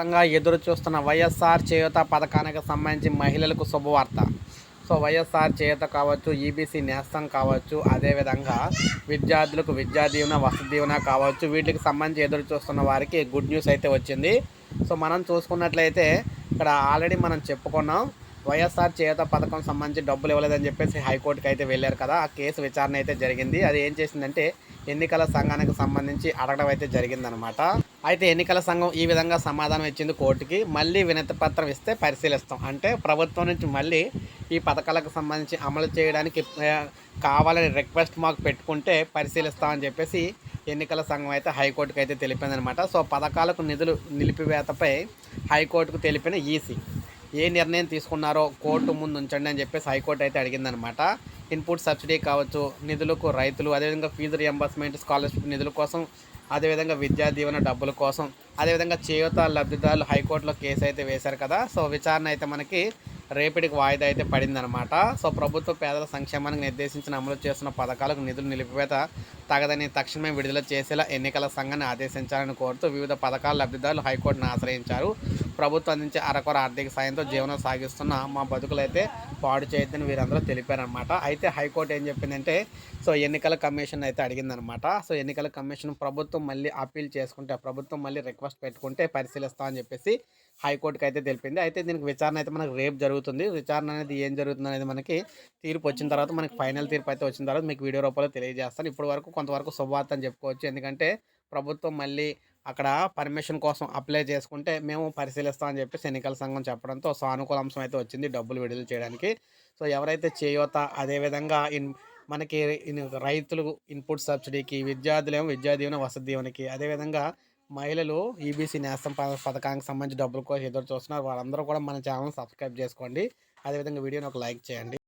వ్యాప్తంగా ఎదురు చూస్తున్న వైఎస్ఆర్ చేయూత పథకానికి సంబంధించి మహిళలకు శుభవార్త. సో వైఎస్ఆర్ చేయూత కావచ్చు ఈబీసీ నేస్తం కావచ్చు అదేవిధంగా విద్యార్థులకు విద్యా దీవెన వసతి దీవెన కావచ్చు వీటికి సంబంధించి ఎదురు చూస్తున్న వారికి గుడ్ న్యూస్ అయితే వచ్చింది. సో మనం చూసుకున్నట్లయితే ఇక్కడ ఆల్రెడీ మనం చెప్పుకున్నాం వైఎస్ఆర్ చేత పథకం సంబంధించి డబ్బులు ఇవ్వలేదని చెప్పేసి హైకోర్టుకి అయితే వెళ్ళారు కదా. ఆ కేసు విచారణ అయితే జరిగింది. అది ఏం చేసిందంటే ఎన్నికల సంఘానికి సంబంధించి అడగడం అయితే జరిగిందనమాట. అయితే ఎన్నికల సంఘం ఈ విధంగా సమాధానం ఇచ్చింది కోర్టుకి. మళ్ళీ వినతి పత్రం ఇస్తే పరిశీలిస్తాం. అంటే ప్రభుత్వం నుంచి మళ్ళీ ఈ పథకాలకు సంబంధించి అమలు చేయడానికి కావాలని రిక్వెస్ట్ మాకు పెట్టుకుంటే పరిశీలిస్తామని చెప్పేసి ఎన్నికల సంఘం అయితే హైకోర్టుకి అయితే తెలిపిందనమాట. సో పథకాలకు నిధులు నిలిపివేతపై హైకోర్టుకు తెలిపిన ఈసీ. ఏ నిర్ణయం తీసుకున్నారో కోర్టు ముందు ఉంచండి అని చెప్పేసి హైకోర్టు అయితే అడిగిందనమాట. ఇన్పుట్ సబ్సిడీ కావచ్చు నిధులకు రైతులు అదేవిధంగా ఫీజు రియంబర్స్మెంట్ స్కాలర్షిప్ నిధుల కోసం అదేవిధంగా విద్యా దీవెన డబ్బుల కోసం అదేవిధంగా చేయూత లబ్ధిదారులు హైకోర్టులో కేసు అయితే వేశారు కదా. సో విచారణ అయితే మనకి రేపటికి వాయిదా అయితే పడిందనమాట. సో ప్రభుత్వ పేదల సంక్షేమానికి నిర్దేశించిన అమలు చేస్తున్న పథకాలకు నిధులు నిలిపివేత తగదని తక్షణమే విడుదల చేసేలా ఎన్నికల సంఘాన్ని ఆదేశించాలని కోరుతూ వివిధ పథకాల లబ్ధిదారులు హైకోర్టును ఆశ్రయించారు. ప్రభుత్వం అందించే అరకొర ఆర్థిక సాయంతో జీవనం సాగిస్తున్న మా బతుకులు అయితే పాడు చేయొద్దని వీరందరూ తెలిపారనమాట అయితే హైకోర్టు ఏం చెప్పిందంటే సో ఎన్నికల కమిషన్ అయితే అడిగిందనమాట సో ఎన్నికల కమిషన్ ప్రభుత్వం మళ్ళీ అప్పీల్ చేసుకుంటే ప్రభుత్వం మళ్ళీ రిక్వెస్ట్ పెట్టుకుంటే పరిశీలిస్తామని చెప్పేసి హైకోర్టుకి అయితే తెలిపింది. అయితే దీనికి విచారణ అయితే మనకు రేపు జరుగుతుంది. విచారణ అనేది ఏం జరుగుతుంది అనేది మనకి తీర్పు వచ్చిన తర్వాత మనకి ఫైనల్ తీర్పు అయితే వచ్చిన తర్వాత మీకు వీడియో రూపంలో తెలియజేస్తాను. ఇప్పటి వరకు కొంతవరకు శుభవార్త అని చెప్పుకోవచ్చు. ఎందుకంటే ప్రభుత్వం మళ్ళీ అక్కడ పర్మిషన్ కోసం అప్లై చేసుకుంటే మేము పరిశీలిస్తామని చెప్పేసి ఎన్నికల సంఘం చెప్పడంతో సానుకూల అంశం అయితే వచ్చింది డబ్బులు విడుదల చేయడానికి. సో ఎవరైతే చేయూత అదేవిధంగా ఇన్ మనకి రైతులు ఇన్పుట్ సబ్సిడీకి విద్యార్థులేమో విద్యా దీవెన వసతి దీవెనకి అదేవిధంగా మహిళలు ఈబీసీ నేస్తం పథకానికి సంబంధించి డబ్బుల కోసం ఎదురు చూస్తున్నారు. వాళ్ళందరూ కూడా మన ఛానల్ సబ్స్క్రైబ్ చేసుకోండి. అదేవిధంగా వీడియోని ఒక లైక్ చేయండి.